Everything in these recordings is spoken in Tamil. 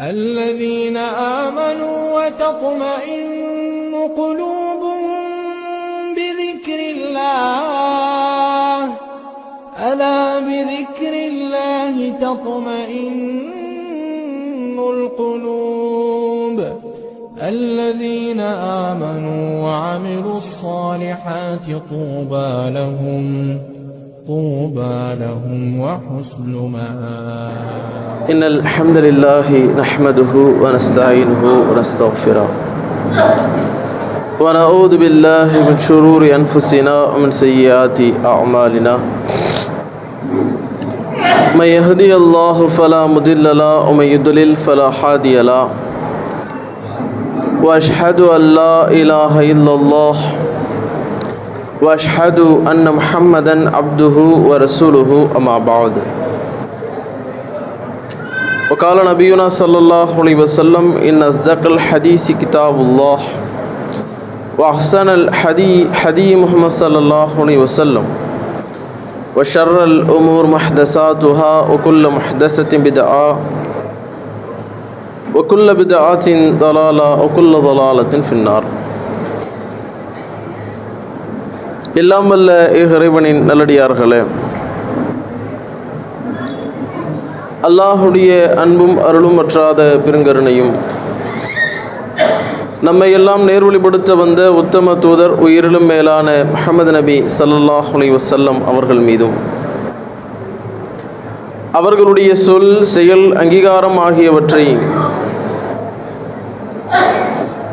الذين آمنوا وتطمئن قلوبهم بذكر الله. ألا بذكر الله تطمئن القلوب. الذين آمنوا وعملوا الصالحات طوبى لهم. طوبى لهم وحسن مآب. إن الحمد لله نحمده ونستعينه ونستغفره. ونعوذ بالله من شرور أنفسنا ومن سيئات أعمالنا. من يهدي الله فلا مضل له ومن يضلل فلا هادي له. وأشهد أن لا إله إلا الله وأشهد أن محمدا عبده ورسوله أما بعد. وقال نبينا صلى الله عليه وسلم إن أصدق الحديث كتاب الله وأحسن الحدي حدي محمد صلى الله عليه وسلم وشر الأمور محدثاتها وكل محدثة بدعة وكل بدعة ضلالة وكل ضلالة في النار. எல்லாம் வல்ல இறைவனின் நல்லடியார்களே. அல்லாஹுடைய அன்பும் அருளும் அற்றாத பெருங்கருணையும். நம்மை எல்லாம் நேர்வழிப்படுத்த வந்த உத்தம தூதர் உயிரிலும் மேலான முஹம்மது நபி ஸல்லல்லாஹு அலைஹி அவர்கள் மீதும். அவர்களுடைய சொல் செயல் அங்கீகாரம் ஆகியவற்றை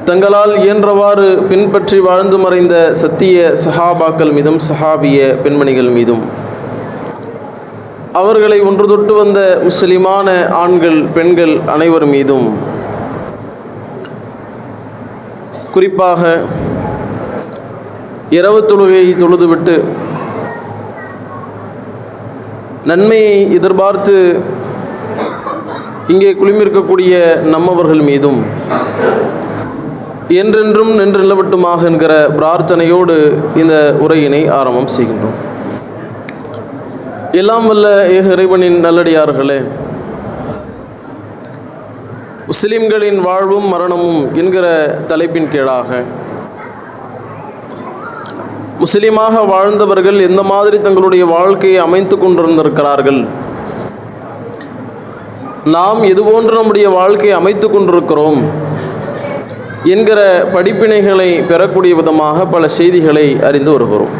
தங்களால் இயன்றவாறு பின்பற்றி வாழ்ந்து மறைந்த சத்திய சஹாபாக்கள் மீதும் சஹாபிய பெண்மணிகள் மீதும். அவர்களை ஒன்று தொட்டு வந்த முஸ்லிமான ஆண்கள் பெண்கள் அனைவர் மீதும். குறிப்பாக இரவு தொழுகையை தொழுதுவிட்டு நன்மையை எதிர்பார்த்து இங்கே குளிமிருக்கக்கூடிய நம்மவர்கள் மீதும். என்றென்றும் நின்று நிலவட்டுமாக என்கிற பிரார்த்தனையோடு இந்த உரையினை ஆரம்பம் செய்கின்றோம். எல்லாம் வல்ல ஏக இறைவனின் நல்லடியார்களே முஸ்லிம்களின் வாழ்வும் மரணமும் என்கிற தலைப்பின் கீழாக முஸ்லிமாக வாழ்ந்தவர்கள் எந்த மாதிரி தங்களுடைய வாழ்க்கையை அமைத்து கொண்டிருந்திருக்கிறார்கள்? நாம் எதுபோன்று நம்முடைய வாழ்க்கையை அமைத்து கொண்டிருக்கிறோம்? என்கிற படிப்பினைகளை பெறக்கூடிய விதமாக பல செய்திகளை அறிந்து வருகிறோம்.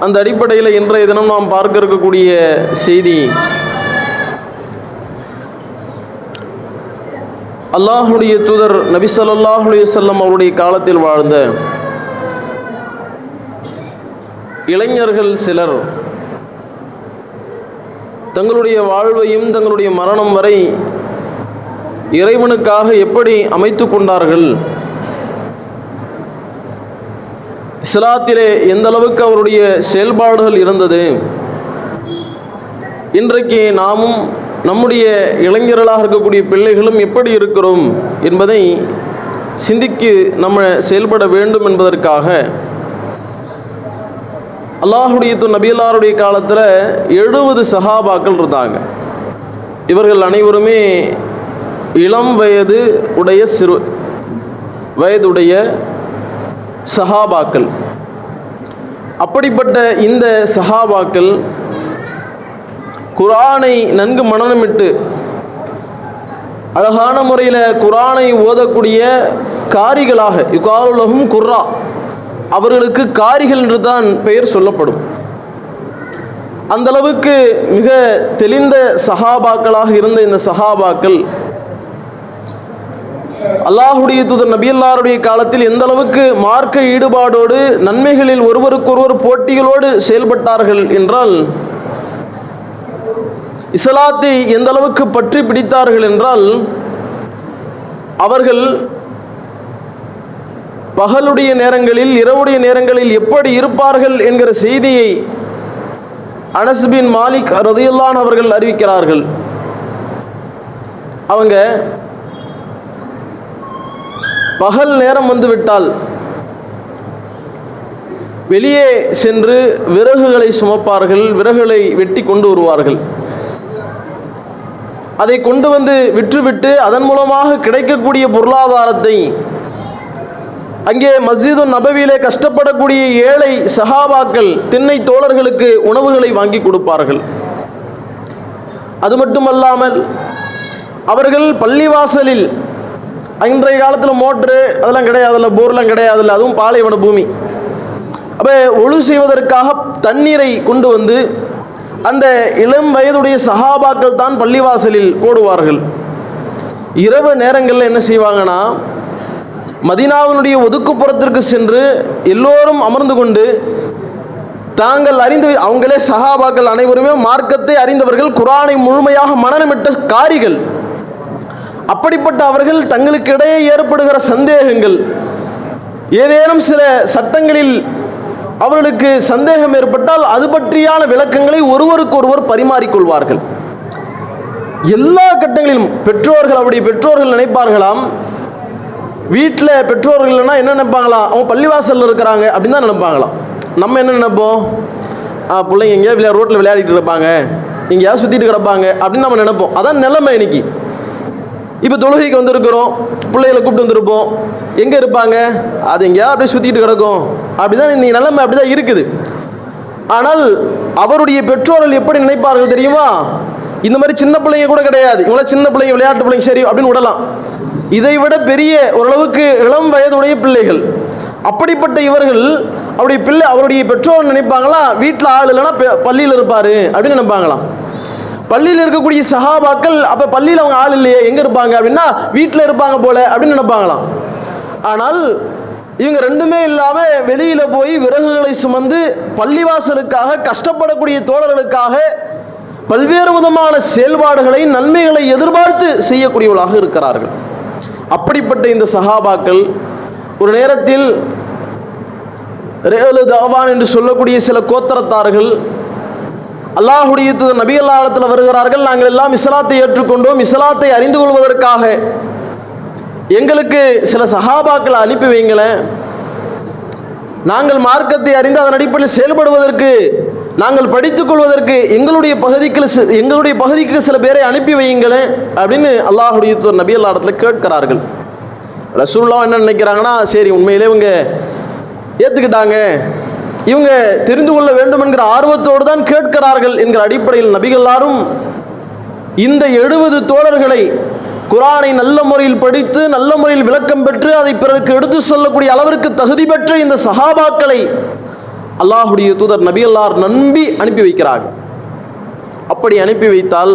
அந்த அடிப்படையில் இன்றைய தினம் நாம் பார்க்க இருக்கக்கூடிய செய்தி அல்லாஹுடைய தூதர் நபி செல்லம் அவருடைய காலத்தில் வாழ்ந்த இளைஞர்கள் சிலர் தங்களுடைய வாழ்வையும் தங்களுடைய மரணம் வரை இறைவனுக்காக எப்படி அமைத்து கொண்டார்கள்? சிலாத்திலே எந்த அளவுக்கு அவருடைய செயல்பாடுகள் இருந்தது? இன்றைக்கு நாமும் நம்முடைய இளைஞர்களாக இருக்கக்கூடிய பிள்ளைகளும் எப்படி இருக்கிறோம் என்பதை சிந்திக்கு நம்ம செயல்பட வேண்டும் என்பதற்காக. அல்லாஹுடைய து நபியல்லாருடைய காலத்தில் எழுபது சஹாபாக்கள் இருந்தாங்க. இவர்கள் அனைவருமே இளம் வயது உடைய சிறு வயதுடைய சஹாபாக்கள். அப்படிப்பட்ட இந்த சஹாபாக்கள் குரானை நன்கு மனநமிட்டு அழகான முறையில் குரானை ஓதக்கூடிய காரிகளாக யுகாலுலகும் குர்ரா அவர்களுக்கு காரிகள் என்று தான் பெயர் சொல்லப்படும். அந்த அளவுக்கு மிக தெளிந்த சஹாபாக்களாக இருந்த இந்த சஹாபாக்கள் அல்லாஹுடைய தூதர் நபியல்லாருடைய காலத்தில் எந்த அளவுக்கு மார்க்க ஈடுபாடோடு நன்மைகளில் ஒருவருக்கொருவர் போட்டிகளோடு செயல்பட்டார்கள் என்றால் இஸ்லாத்தை எந்த அளவுக்கு பற்றி பிடித்தார்கள் என்றால் அவர்கள் பகலுடைய நேரங்களில் இரவுடைய நேரங்களில் எப்படி இருப்பார்கள் என்கிற செய்தியை அனஸ்பின் மாலிக் ரதியுல்லான் அவர்கள் அறிவிக்கிறார்கள். அவங்க பகல் நேரம் வந்துவிட்டால் வெளியே சென்று விறகுகளை சுமப்பார்கள் விறகுகளை வெட்டி கொண்டு வருவார்கள். அதை கொண்டு வந்து விற்றுவிட்டு அதன் மூலமாக கிடைக்கக்கூடிய பொருளாதாரத்தை அங்கே மஸ்ஜிது நபவியிலே கஷ்டப்படக்கூடிய ஏழை சஹாபாக்கள் திண்ணை தோழர்களுக்கு உணவுகளை வாங்கி கொடுப்பார்கள். அது மட்டுமல்லாமல் அவர்கள் பள்ளிவாசலில் இன்றைய காலத்தில் மோட்ரு அதெல்லாம் கிடையாதுல்ல போர்லாம் கிடையாதுல்ல அதுவும் பாலைவன பூமி. அப்போ ஒழு செய்வதற்காக தண்ணீரை கொண்டு வந்து அந்த இளம் வயதுடைய சகாபாக்கள் தான் பள்ளிவாசலில் போடுவார்கள். இரவு நேரங்களில் என்ன செய்வாங்கன்னா மதினாவினுடைய ஒதுக்குப்புறத்திற்கு சென்று எல்லோரும் அமர்ந்து கொண்டு தாங்கள் அறிந்து அவங்களே சஹாபாக்கள் அனைவருமே மார்க்கத்தை அறிந்தவர்கள் குரானை முழுமையாக மனநமிட்ட காரிகள். அப்படிப்பட்ட அவர்கள் தங்களுக்கு இடையே ஏற்படுகிற சந்தேகங்கள். ஏதேனும் சில சட்டங்களில் அவர்களுக்கு சந்தேகம் ஏற்பட்டால் அது பற்றியான விளக்கங்களை ஒருவருக்கு ஒருவர் பரிமாறிக்கொள்வார்கள். எல்லா கட்டங்களிலும் பெற்றோர்கள் அவருடைய பெற்றோர்கள் நினைப்பார்களாம். வீட்டில் பெற்றோர்கள் இல்லைன்னா என்ன நினைப்பாங்களாம்? அவங்க பள்ளிவாசலில் இருக்கிறாங்க அப்படின்னு தான் நினைப்பாங்களாம். நம்ம என்ன நினைப்போம்? பிள்ளைங்க எங்கேயா விளையா ரோட்டில் விளையாடிட்டு இருப்பாங்க. எங்கேயாவது சுற்றிட்டு கிடப்பாங்க அப்படின்னு நம்ம நினைப்போம். அதான் நிலைமை இன்னைக்கு. இப்போ தொழுகைக்கு வந்திருக்கிறோம். பிள்ளைகளை கூப்பிட்டு வந்திருப்போம். எங்கே இருப்பாங்க? அது எங்கேயா அப்படியே சுற்றிட்டு கிடக்கும். அப்படிதான் இன்றைக்கி நிலைமை அப்படி தான் இருக்குது. ஆனால் அவருடைய பெற்றோர்கள் எப்படி நினைப்பார்கள் தெரியுமா? இந்த மாதிரி சின்ன பிள்ளைங்க கூட கிடையாது. இவங்கள சின்ன பிள்ளைங்க விளையாட்டு பிள்ளைங்க சரி அப்படின்னு விடலாம். இதை விட பெரிய ஓரளவுக்கு இளம் வயதுடைய பிள்ளைகள் அப்படிப்பட்ட இவர்கள் அவருடைய பிள்ளை அவருடைய பெற்றோர் நினைப்பாங்களா? வீட்டில் ஆள் இல்லைன்னா பள்ளியில் இருப்பார் அப்படின்னு நினைப்பாங்களாம். பள்ளியில் இருக்கக்கூடிய சஹாபாக்கள் அப்போ பள்ளியில் அவங்க ஆள் இல்லையே எங்கே இருப்பாங்க அப்படின்னா வீட்டில் இருப்பாங்க போல அப்படின்னு நினைப்பாங்களாம். ஆனால் இவங்க ரெண்டுமே இல்லாமல் வெளியில் போய் விறகுகளை சுமந்து பள்ளிவாசலுக்காக கஷ்டப்படக்கூடிய தோழர்களுக்காக பல்வேறு விதமான செயல்பாடுகளை நன்மைகளை எதிர்பார்த்து செய்யக்கூடியவர்களாக இருக்கிறார்கள். அப்படிப்பட்ட இந்த சஹாபாக்கள் ஒரு நேரத்தில் ரேலு தவான் என்று சொல்லக்கூடிய சில கோத்தரத்தார்கள் அல்லாஹுடைய நபி அல்லாஹத்தில் வருகிறார்கள். நாங்கள் எல்லாம் இஸ்லாத்தை ஏற்றுக்கொண்டோம். இஸ்லாத்தை அறிந்து கொள்வதற்காக. எங்களுக்கு சில சஹாபாக்களை அனுப்பி வைங்களேன். நாங்கள் மார்க்கத்தை அறிந்து அதன் அடிப்படையில் செயல்படுவதற்கு நாங்கள் படித்துக் கொள்வதற்கு எங்களுடைய பகுதிக்கு எங்களுடைய பகுதிக்கு சில பேரை அனுப்பி வையுங்களேன் அப்படின்னு அல்லாஹுடைய நபி அல்லா இடத்துல கேட்கிறார்கள். ரசூல்லா என்ன நினைக்கிறாங்கன்னா சரி உண்மையிலே இவங்க ஏற்றுக்கிட்டாங்க இவங்க தெரிந்து கொள்ள வேண்டும் என்கிற ஆர்வத்தோடு தான் கேட்கிறார்கள் என்கிற அடிப்படையில் நபிகளாரும் இந்த எழுபது தோழர்களை குரானை நல்ல முறையில் படித்து நல்ல முறையில் விளக்கம் பெற்று அதை பிறருக்கு எடுத்து சொல்லக்கூடிய அளவிற்கு தகுதி பெற்ற இந்த சஹாபாக்களை அல்லாஹுடைய தூதர் நபி அல்லார் நம்பி அனுப்பி வைக்கிறார்கள் அப்படி அனுப்பி வைத்தால்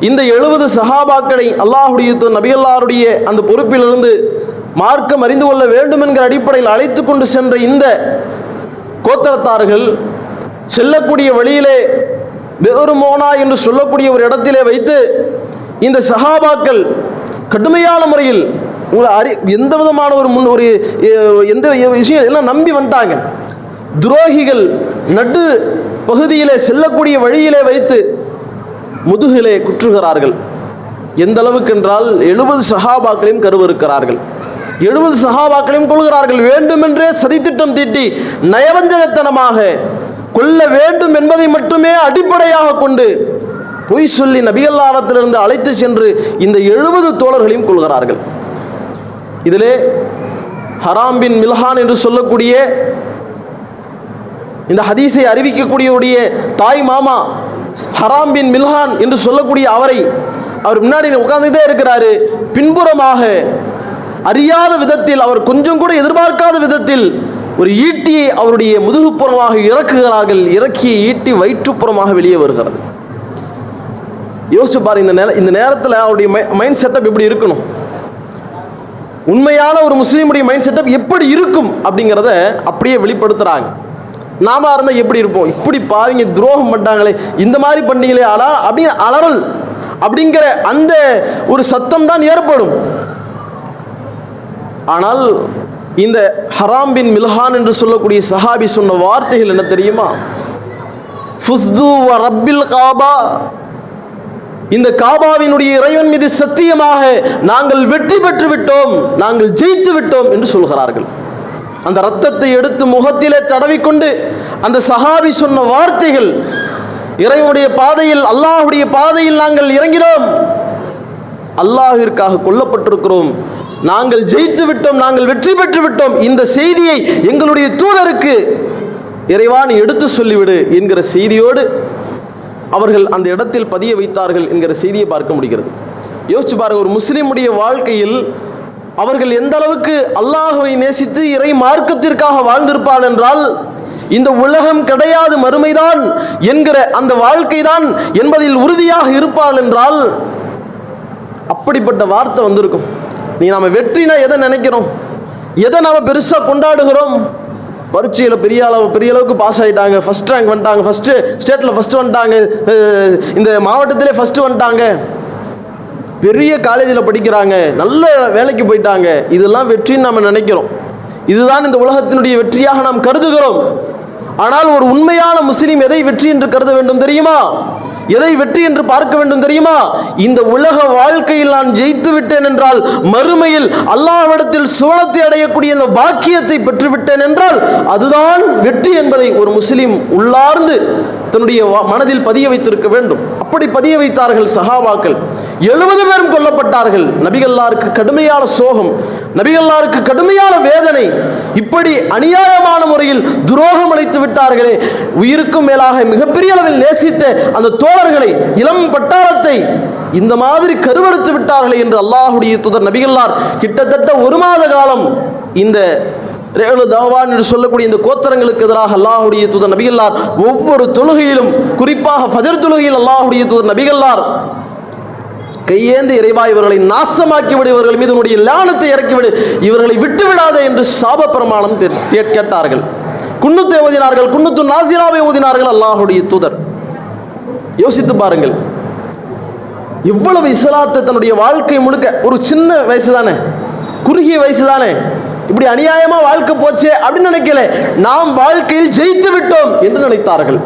இந்த எழுபது சஹாபாக்களை அல்லாஹுடைய தூர் நபி அல்லாருடைய அந்த பொறுப்பிலிருந்து மார்க்கம் அறிந்து கொள்ள வேண்டும் என்கிற அடிப்படையில் அழைத்து கொண்டு சென்ற இந்த கோத்தரத்தார்கள் செல்லக்கூடிய வழியிலே பெருமோனா என்று சொல்லக்கூடிய ஒரு இடத்திலே வைத்து இந்த சஹாபாக்கள் கடுமையான முறையில் உங்களை அறி எந்த விதமான ஒரு முன் ஒரு எந்த விஷயம் எல்லாம் நம்பி வந்துட்டாங்க. துரோகிகள் நடு பகுதியிலே செல்லக்கூடிய வழியிலே வைத்து முதுகிலே குற்றுகிறார்கள். எந்த அளவுக்கு என்றால் எழுபது சஹாபாக்களையும் கருவறுக்கிறார்கள். எழுபது சஹாபாக்களையும் கொள்கிறார்கள். வேண்டுமென்றே சதித்திட்டம் தீட்டி நயவஞ்சகத்தனமாக கொல்ல வேண்டும் என்பதை மட்டுமே அடிப்படையாக கொண்டு பொய் சொல்லி நபிகல்லாரத்திலிருந்து அழைத்து சென்று இந்த எழுபது தோழர்களையும் கொள்கிறார்கள். இதிலே ஹராம்பின் மில்ஹான் என்று சொல்லக்கூடிய இந்த ஹதீஸை அறிவிக்கக்கூடியவுடைய தாய் மாமா ஹராம்பின் மில்ஹான் என்று சொல்லக்கூடிய அவரை அவர் முன்னாடி உட்கார்ந்துட்டே இருக்கிறாரு. பின்புறமாக அறியாத விதத்தில் அவர் கொஞ்சம் கூட எதிர்பார்க்காத விதத்தில் ஒரு ஈட்டியை அவருடைய முதுகுப்புறமாக இறக்குகிறார்கள் இறக்கிய ஈட்டி வயிற்றுப்புறமாக வெளியே வருகிறது. யோசிச்சு பாரு இந்த நேர இந்த நேரத்தில் அவருடைய மைண்ட் செட்டப் எப்படி இருக்கணும்? உண்மையான ஒரு முஸ்லீமுடைய மைண்ட் செட்டப் எப்படி இருக்கும் அப்படிங்கிறத அப்படியே வெளிப்படுத்துறாங்க. நாம இருந்தால் எப்படி இருப்போம்? இப்படி பாவிங்க துரோகம் பண்ணிட்டாங்களே இந்த மாதிரி பண்ணீங்களே ஆனா அப்படிங்க அலறல் அப்படிங்கிற அந்த ஒரு சத்தம் தான் ஏற்படும். ஆனால் இந்த ஹராம் பின் மில்ஹான் என்று சொல்லக்கூடிய சஹாபி சொன்ன வார்த்தைகள் என்ன தெரியுமா? ஃபுஸ்து வ ரப்பில் காபா. இந்த காபாவினுடைய இறைவன் மீது சத்தியமாக நாங்கள் வெற்றி பெற்று விட்டோம் நாங்கள் ஜெயித்து விட்டோம் என்று சொல்கிறார்கள். அந்த ரத்தத்தை எடுத்து முகத்திலே தடவிக்கொண்டு அந்த சஹாபி சொன்ன வார்த்தைகள் இறைவனுடைய பாதையில் அல்லாஹ்வுடைய பாதையில் நாங்கள் இறங்கினோம். அல்லாஹிற்காக கொல்லப்பட்டிருக்கிறோம். நாங்கள் ஜெயித்து விட்டோம் நாங்கள் வெற்றி பெற்று விட்டோம். இந்த செய்தியை எங்களுடைய தூதருக்கு இறைவா நீ எடுத்து சொல்லிவிடு என்கிற செய்தியோடு அவர்கள் அந்த இடத்தில் பதிய வைத்தார்கள் என்கிற செய்தியை பார்க்க முடிகிறது. யோசிச்சு பாருங்கள் ஒரு முஸ்லீமுடைய வாழ்க்கையில் அவர்கள் எந்த அளவுக்கு அல்லாஹுவை நேசித்து இறை மார்க்கத்திற்காக வாழ்ந்திருப்பார் என்றால் இந்த உலகம் கிடையாது மறுமைதான் என்கிற அந்த வாழ்க்கைதான் என்பதில் உறுதியாக இருப்பாள் என்றால் அப்படிப்பட்ட வார்த்தை வந்திருக்கும். நீ நாம வெற்றினா எதை நினைக்கிறோம்? எதை நாம பெருசா கொண்டாடுகிறோம்? பரீட்சையில் பெரிய அளவு பெரிய அளவுக்கு பாஸ் ஆகிட்டாங்க ஃபர்ஸ்ட் ரேங்க் வந்துட்டாங்க. ஃபஸ்ட்டு ஸ்டேட்டில் ஃபர்ஸ்ட் வந்துட்டாங்க. இந்த மாவட்டத்திலே ஃபர்ஸ்ட் வந்துட்டாங்க. பெரிய காலேஜில் படிக்கிறாங்க. நல்ல வேலைக்கு போயிட்டாங்க. இதெல்லாம் வெற்றின்னு நம்ம நினைக்கிறோம். இதுதான் இந்த உலகத்தினுடைய வெற்றியாக நாம் கருதுகிறோம். ஆனால் ஒரு உண்மையான முஸ்லீம் எதை வெற்றி என்று கருத வேண்டும் தெரியுமா? எதை வெற்றி என்று பார்க்க வேண்டும் தெரியுமா? இந்த உலக வாழ்க்கையில் நான் ஜெயித்து விட்டேன் என்றால் மறுமையில் அல்லாவிடத்தில் சுவனத்தை அடையக்கூடிய இந்த பாக்கியத்தை பெற்றுவிட்டேன் என்றால் அதுதான் வெற்றி என்பதை ஒரு முஸ்லீம் உள்ளார்ந்து தன்னுடைய வா- மனதில் பதிய வைத்திருக்க வேண்டும். அப்படி பதிய வைத்தார்கள் சஹாபாக்கள். எழுபது பேரும் கொல்லப்பட்டார்கள். நபிகல்லாருக்கு கடுமையான சோகம். நபிகள்லாருக்கு கடுமையான வேதனை. இப்படி அநியாயமான முறையில் துரோகம் அளித்து விட்டார்களே உயிருக்கும் மேலாக மிகப்பெரிய அளவில் நேசித்த அந்த தோழர்களை இளம் பட்டாளத்தை இந்த மாதிரி கருவறுத்து விட்டார்களே என்று அல்லாஹுடைய துதர் நபிகல்லார் கிட்டத்தட்ட ஒரு மாத காலம் இந்த ரேலு தவான் என்று சொல்லக்கூடிய இந்த கோத்தரங்களுக்கு எதிராக அல்லாஹுடைய தூதர் நபிகல்லார் ஒவ்வொரு தொழுகையிலும் குறிப்பாக ஃபஜர் தொழுகையில் அல்லாஹுடைய தூதர் நபிகல்லார் கையேந்து இறைவா இவர்களை நாசமாக்கி விடு இவர்கள் மீது உன்னுடைய லானத்தை இறக்கிவிடு இவர்களை விட்டுவிடாதே என்று சாப பிரமாணம் கேட்டார்கள். குன்னுத்தை ஓதினார்கள் குன்னுத்து நாசிராவை ஓதினார்கள் அல்லாஹுடைய தூதர். யோசித்து பாருங்கள். இவ்வளவு இஸ்லாத்தை தன்னுடைய வாழ்க்கை முழுக்க ஒரு சின்ன வயசு தானே குறுகிய வயசு தானே இப்படி அநியாயமா வாழ்க்கை போச்சே அப்படின்னு நினைக்கல. நாம் வாழ்க்கையில் ஜெயித்து விட்டோம் என்று நினைத்தார்கள்.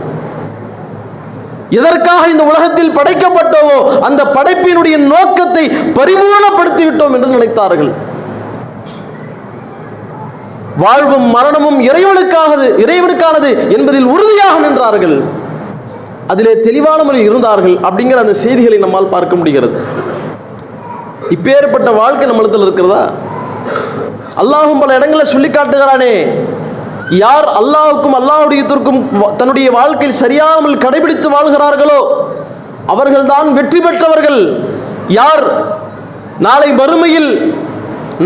எதற்காக இந்த உலகத்தில் படைக்கப்பட்டோமோ அந்த படைப்பினுடைய நோக்கத்தை பரிபூர்ணப்படுத்தி விட்டோம் என்று நினைத்தார்கள். வாழ்வும் மரணமும் இறைவனுக்காகது இறைவனுக்கானது என்பதில் உறுதியாக நின்றார்கள். அதிலே தெளிவான முறையில் இருந்தார்கள் அப்படிங்கிற அந்த செய்திகளை நம்மால் பார்க்க முடிகிறது. இப்பேற்பட்ட வாழ்க்கை நம்மளத்தில் இருக்கிறதா? அல்லாஹும் பல இடங்களை சொல்லி காட்டுகிறானே யார் அல்லாஹுக்கும் அல்லாவுடையத்திற்கும் தன்னுடைய வாழ்க்கையில் சரியாமல் கடைபிடித்து வாழ்கிறார்களோ அவர்கள்தான் வெற்றி பெற்றவர்கள். யார் நாளை மறுமையில்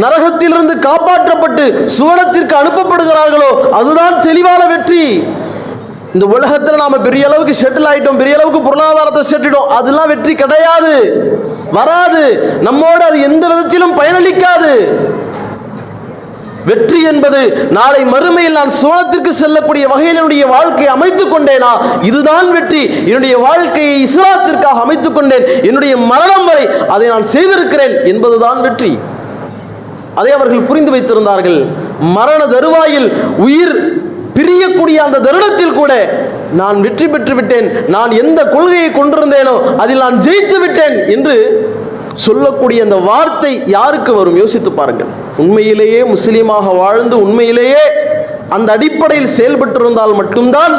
நரகத்திலிருந்து காப்பாற்றப்பட்டு சுவனத்திற்கு அனுப்பப்படுகிறார்களோ அதுதான் தெளிவான வெற்றி. இந்த உலகத்தில் நாம பெரிய அளவுக்கு செட்டில் ஆயிட்டோம் பெரிய அளவுக்கு பொருளாதாரத்தை செட்டிடும் அதெல்லாம் வெற்றி கிடையாது. வராது. நம்மோடு அது எந்த விதத்திலும் பயனளிக்காது. வெற்றி என்பது நாளை மறுமையில் நான் சோனத்திற்கு செல்லக்கூடிய வகையில் என்னுடைய வாழ்க்கையை அமைத்துக் கொண்டேனா? இதுதான் வெற்றி. என்னுடைய வாழ்க்கையை இஸ்லாத்திற்காக அமைத்துக் கொண்டேன். என்னுடைய மரணம் வரை அதை நான் செய்திருக்கிறேன் என்பதுதான் வெற்றி. அதை அவர்கள் புரிந்து வைத்திருந்தார்கள். மரண தருவாயில் உயிர் பிரியக்கூடிய அந்த தருணத்தில் கூட நான் வெற்றி பெற்று விட்டேன் நான் எந்த கொள்கையை கொண்டிருந்தேனோ அதில் நான் ஜெயித்து விட்டேன் என்று சொல்லக்கூடிய அந்த வார்த்தை யாருக்கு வரும்? யோசித்து பாருங்கள். உண்மையிலேயே முஸ்லீமாக வாழ்ந்து உண்மையிலேயே அந்த அடிப்படையில் செயல்பட்டிருந்தால் மட்டும்தான்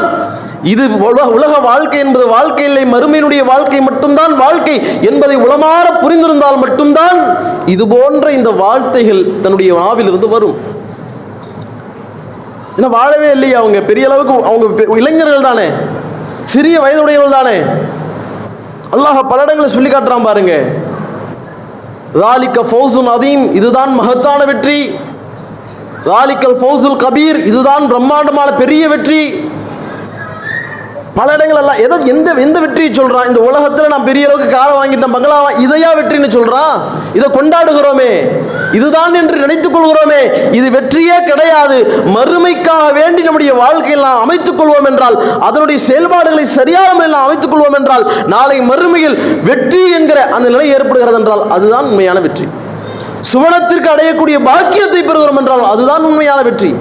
இது உலக உலக வாழ்க்கை என்பது வாழ்க்கை இல்லை மறுமையினுடைய வாழ்க்கை மட்டும்தான் வாழ்க்கை என்பதை உளமாற புரிந்திருந்தால் மட்டும்தான் இது போன்ற இந்த வார்த்தைகள் தன்னுடைய நாவிலிருந்து வரும். ஏன்னா வாழவே இல்லையே அவங்க. பெரிய அளவுக்கு அவங்க இளைஞர்கள் தானே. சிறிய வயதுடையவர்கள் தானே. அல்லாஹ் பல இடங்களை சொல்லி காட்டுறான் பாருங்க. ராலிக்க ஃபௌசுன் அதீம் இதுதான் மகத்தான வெற்றி. ராலிக்கல் ஃபௌசுல் கபீர் இதுதான் பிரம்மாண்டமான பெரிய வெற்றி. பல இடங்கள் எல்லாம் எதை எந்த எந்த வெற்றியை சொல்கிறான் இந்த உலகத்தில் நான் பெரிய அளவுக்கு காரை வாங்கிட்டேன் பங்களாவா இதையா வெற்றின்னு சொல்கிறான் இதை கொண்டாடுகிறோமே. இதுதான் என்று நினைத்துக் கொள்கிறோமே. இது வெற்றியே கிடையாது. மறுமைக்காக வேண்டி நம்முடைய வாழ்க்கையில் நாம் அமைத்துக் கொள்வோம் என்றால் அதனுடைய செயல்பாடுகளை சரியான முறையில் நாம் அமைத்துக் கொள்வோம் என்றால் நாளை மறுமையில் வெற்றி என்கிற அந்த நிலை ஏற்படுகிறது என்றால் அதுதான் உண்மையான வெற்றி. சுவனத்திற்கு அடையக்கூடிய பாக்கியத்தை பெறுகிறோம் என்றால் அதுதான் உண்மையான வெற்றி.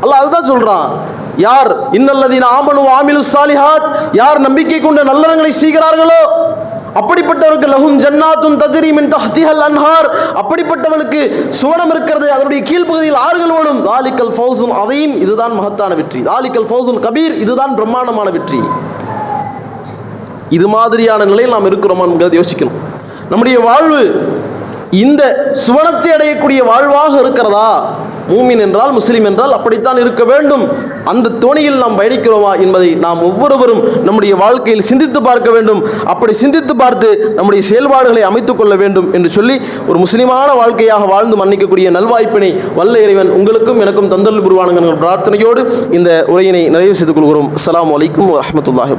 அல்ல அதுதான் சொல்கிறான் யார்? இன்னல்லதீன ஆமனு ஆமிலு சாலிஹாத். யார் நம்பிக்கை கொண்ட நல்லறங்களை செய்கிறார்களோ? அப்படிப்பட்டவருக்கு லஹும் ஜன்னாத்துன் தஜ்ரி தஹ்திஹல் அன்ஹார். அப்படிப்பட்டவனுக்கு சுவனம் இருக்கிறது அதனுடைய கீழ்ப்பகுதியில் ஆறுகள் ஓடும். தாலிக்கல் ஃபௌசும் அதையும் இதுதான் மகத்தான வெற்றி. தாலிக்கல் ஃபௌசுன் கபீர் இதுதான் பிரம்மாண்டமான வெற்றி. இது மாதிரியான நிலையில் நாம் இருக்கிறோமா என்கிறதை யோசிக்கணும். நம்முடைய வாழ்வு இந்த சுவனத்தை அடையக்கூடிய வாழ்வாக இருக்கிறதா? மூமின் என்றால் முஸ்லீம் என்றால் அப்படித்தான் இருக்க வேண்டும். அந்த தோணியில் நாம் பயணிக்கிறோமா என்பதை நாம் ஒவ்வொருவரும் நம்முடைய வாழ்க்கையில் சிந்தித்து பார்க்க வேண்டும். அப்படி சிந்தித்து பார்த்து நம்முடைய செயல்பாடுகளை அமைத்துக் கொள்ள வேண்டும் என்று சொல்லி ஒரு முஸ்லிமான வாழ்க்கையாக வாழ்ந்து மன்னிக்கக்கூடிய நல்வாய்ப்பினை வல்ல இறைவன் உங்களுக்கும் எனக்கும் தந்தல் புரிவானுங்கிற பிரார்த்தனையோடு இந்த உரையினை நிறைவு செய்து கொள்கிறோம். அஸ்ஸலாமு வலைக்கம் வரஹ்மத்துல்லாஹி